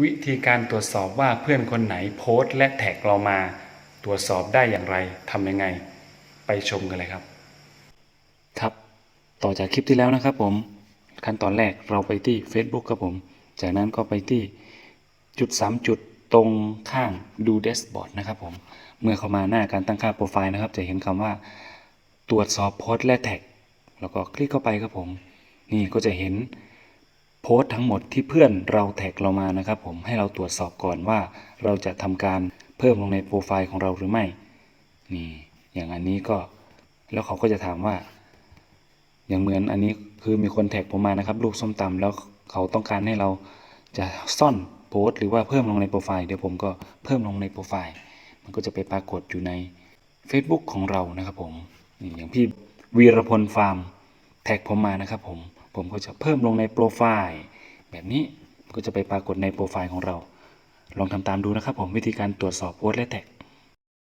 วิธีการตรวจสอบว่าเพื่อนคนไหนโพสต์และแท็กเรามา ตรวจสอบได้อย่างไรทำยังไง ไปชมกันเลยครับ ครับ ต่อจากคลิปที่แล้วนะครับผม ขั้นตอนแรกเราไปที่ Facebook ครับผม จากนั้นก็ไปที่จุด 3 จุดตรงข้างดูเดสบอร์ดนะครับผม เมื่อเข้ามาหน้าการตั้งค่าโปรไฟล์นะครับ จะเห็นคำว่า ตรวจสอบโพสต์และแท็ก แล้วก็คลิกเข้าไปครับผม นี่ก็จะเห็น โพสต์ทั้งหมดที่เพื่อนเราแท็กเรามานะครับ ผมให้เราตรวจสอบก่อนว่า เราจะทำการเพิ่มลงในโปรไฟล์ของเราหรือไม่นี่อย่างอันนี้ก็แล้วเขาก็จะถามว่า อย่างเหมือนอันนี้คือมีคนแท็กผมมานะครับรูปส้มตำแล้วเขาต้องการให้เราจะซ่อนโพสต์หรือว่าเพิ่มลงในโปรไฟล์เดี๋ยวผมก็เพิ่มลงในโปรไฟล์ มันก็จะไปปรากฏอยู่ใน Facebook ของเรานะครับผมนี่อย่างพี่วีรพลฟาร์มแท็กผมมานะครับผม ผมก็จะเพิ่มลงในโปรไฟล์แบบนี้ก็จะไปปรากฏในโปรไฟล์ของเรา ลองทำตามดูนะครับผมวิธีการตรวจสอบโพสต์และแท็ก